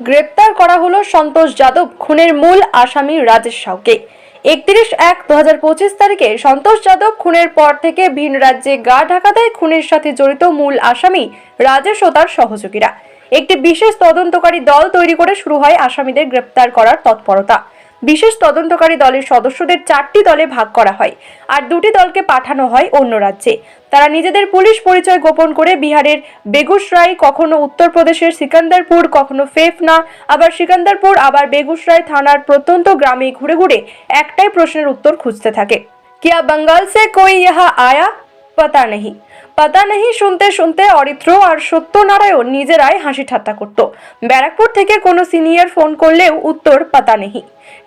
গ্রেপ্তার করা হলো সন্তোষ যাদব, খুনের মূল আসামি রাজেশ সাউকে। একত্রিশ এক দু হাজার পঁচিশ তারিখে সন্তোষ যাদব খুনের পর থেকে ভিন রাজ্যে গা ঢাকা দেয় খুনের সাথে জড়িত মূল আসামি রাজেশ ও তার সহযোগীরা। একটি বিশেষ তদন্তকারী দল তৈরি করে শুরু হয় আসামিদের গ্রেপ্তার করার তৎপরতা। বিশেষ তদন্তকারী দলের সদস্যদের চারটি দলে ভাগ করা হয় আর দুটি দলকে পাঠানো হয় অন্য রাজ্যে। তারা নিজেদের পুলিশ পরিচয় গোপন করে বিহারের বেগুসরাই, কখনো উত্তরপ্রদেশের সিকান্দারপুর, কখনো ফেফনা, আবার সিকান্দারপুর, আবার বেগুসরাই থানার প্রত্যন্ত গ্রামে ঘুরে ঘুরে একটাই প্রশ্নের উত্তর খুঁজতে থাকে। কিয়া বাঙ্গাল সে কোই ইহা আয়া? পতা নেই। পাতা নেই শুনতে শুনতে অরিত্র আর সত্যনারায়ণ নিজেরাই হাসি ঠাট্টা করত ব্যারাকপুর থেকে কোনো সিনিয়র ফোন করলেও উত্তর পাতা নেই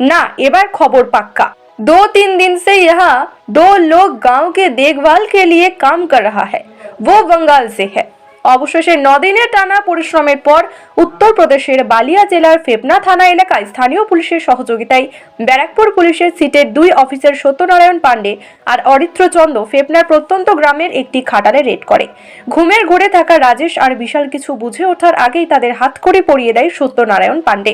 না এবার খবর পাক্কা दो तीन दिन से यहाँ दो लोग गांव के देखभाल के लिए काम कर रहा है वो बंगाल से है অবশেষে নদিনের টানা পরিশ্রমের পর উত্তরপ্রদেশের বালিয়া জেলার ফেবনা থানা এলাকায় স্থানীয় পুলিশের সহযোগিতায় ব্যারাকপুর পুলিশের সিটের দুই অফিসার সত্যনারায়ণ পাণ্ডে আর অরিত্র চন্দ ফেপনার প্রত্যন্ত গ্রামের একটি খাটালে রেড করে। ঘুমের ঘোরে থাকা রাজেশ আর বিশাল কিছু বুঝে ওঠার আগেই তাদের হাত করে পরিয়ে দেয় সত্যনারায়ণ পাণ্ডে।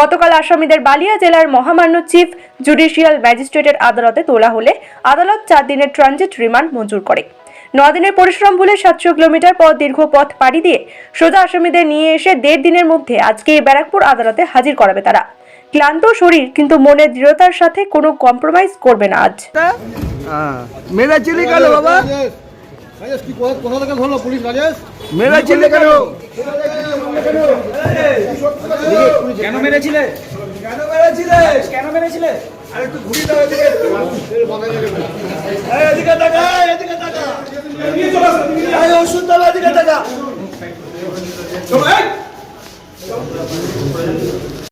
গতকাল আসামিদের বালিয়া জেলার মহামান্য চিফ জুডিশিয়াল ম্যাজিস্ট্রেটের আদালতে তোলা হলে আদালত চার দিনের ট্রানজিট রিমান্ড মঞ্জুর করে। নদিনের পরিশ্রম বলে সাতশো কিলোমিটার পথ দীর্ঘ পথ পাড়ি দিয়ে সোজা আসামিদের নিয়ে এসে দেড় দিনের মধ্যে আজকে ব্যারাকপুর আদালতে হাজির করাবে তারা। ক্লান্ত শরীর কিন্তু মনের দৃঢ়তার সাথে কোনো কম্প্রোমাইজ করবে না আজ। হ্যাঁ। মেরা চিলি বাবা? মেরা চিলি কেন? মেরেছিলে? কেন মেরেছিলে? কেন মেরেছিলে? আর একটু ঘুরি দাও এদিকে। এদিকে তাকা এদিকে এদিকে তাকা